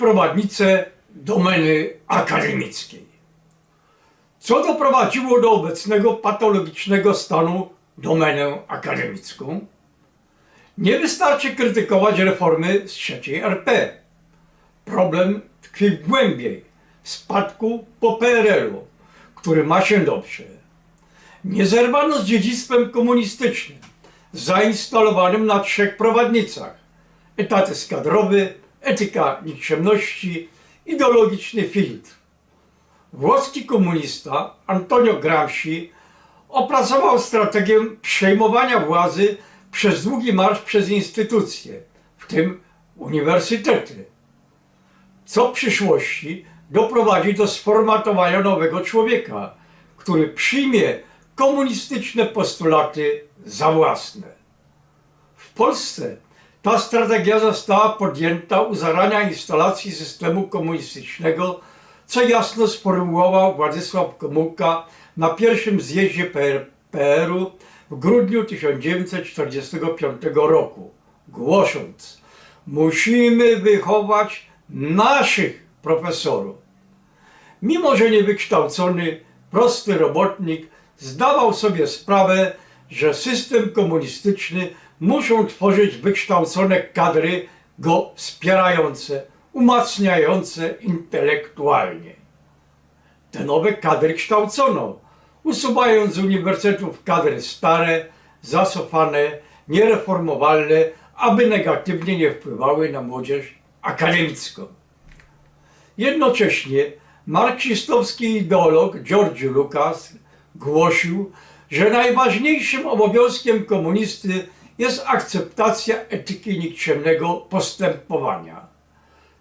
prowadnice domeny akademickiej. Co doprowadziło do obecnego patologicznego stanu domenę akademicką? Nie wystarczy krytykować reformy z trzeciej RP. Problem tkwi głębiej w spadku po PRL-u, który ma się dobrze. Nie zerwano z dziedzictwem komunistycznym, zainstalowanym na trzech prowadnicach. Etatyzm kadrowy, etyka nikczemności, ideologiczny filtr. Włoski komunista Antonio Gramsci opracował strategię przejmowania władzy przez długi marsz przez instytucje, w tym uniwersytety, co w przyszłości doprowadzi do sformatowania nowego człowieka, który przyjmie komunistyczne postulaty za własne. W Polsce ta strategia została podjęta u zarania instalacji systemu komunistycznego, co jasno sformułował Władysław Gomułka na pierwszym zjeździe PR PR-u w grudniu 1945 roku, głosząc: Musimy wychować naszych profesorów. Mimo, że niewykształcony, prosty robotnik zdawał sobie sprawę, że system komunistyczny muszą tworzyć wykształcone kadry go wspierające, umacniające intelektualnie. Te nowe kadry kształcono, usuwając z uniwersytetów kadry stare, zacofane, niereformowalne, aby negatywnie nie wpływały na młodzież akademicką. Jednocześnie marksistowski ideolog George Lucas głosił, że najważniejszym obowiązkiem komunisty jest akceptacja etyki nikczemnego postępowania,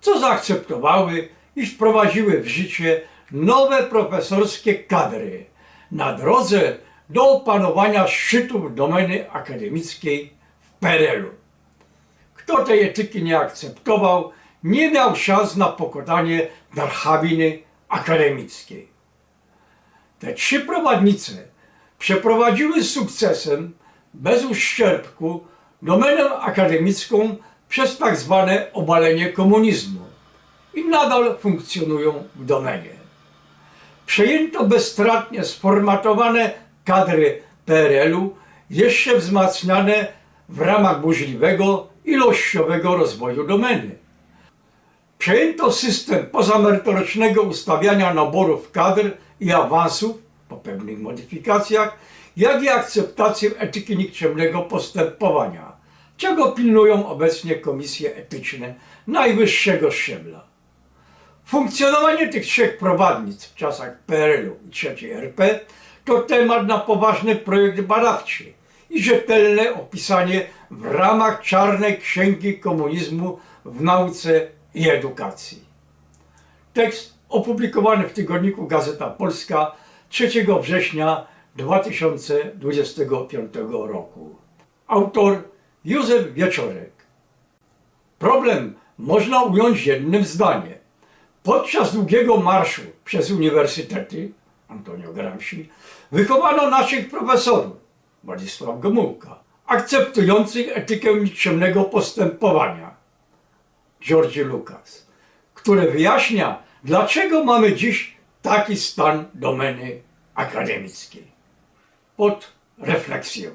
co zaakceptowały i wprowadziły w życie nowe profesorskie kadry na drodze do opanowania szczytów domeny akademickiej w PRL-u. Kto tej etyki nie akceptował, nie miał szans na pokonanie darchabiny akademickiej. Te trzy prowadnice przeprowadziły z sukcesem, bez uszczerbku, domenę akademicką przez tak zwane obalenie komunizmu i nadal funkcjonują w domenie. Przejęto bezstratnie sformatowane kadry PRL-u, jeszcze wzmacniane w ramach burzliwego, ilościowego rozwoju domeny. Przejęto system pozamerytorycznego ustawiania naborów kadr i awansów po pewnych modyfikacjach, jak i akceptację etyki nikczemnego postępowania, czego pilnują obecnie komisje etyczne najwyższego szczebla. Funkcjonowanie tych trzech prowadnic w czasach PRL-u i III RP to temat na poważny projekt badawczy i rzetelne opisanie w ramach czarnej księgi komunizmu w nauce i edukacji. Tekst opublikowany w tygodniku Gazeta Polska 3 września 2025 roku. Autor Józef Wieczorek. Problem można ująć jednym zdaniem. Podczas długiego marszu przez uniwersytety, Antonio Gramsci, wychowano naszych profesorów, Władysław Gomułka, akceptujących etykę nikczemnego postępowania, George Lucas, który wyjaśnia, dlaczego mamy dziś taki stan domeny akademickiej. Pod refleksję.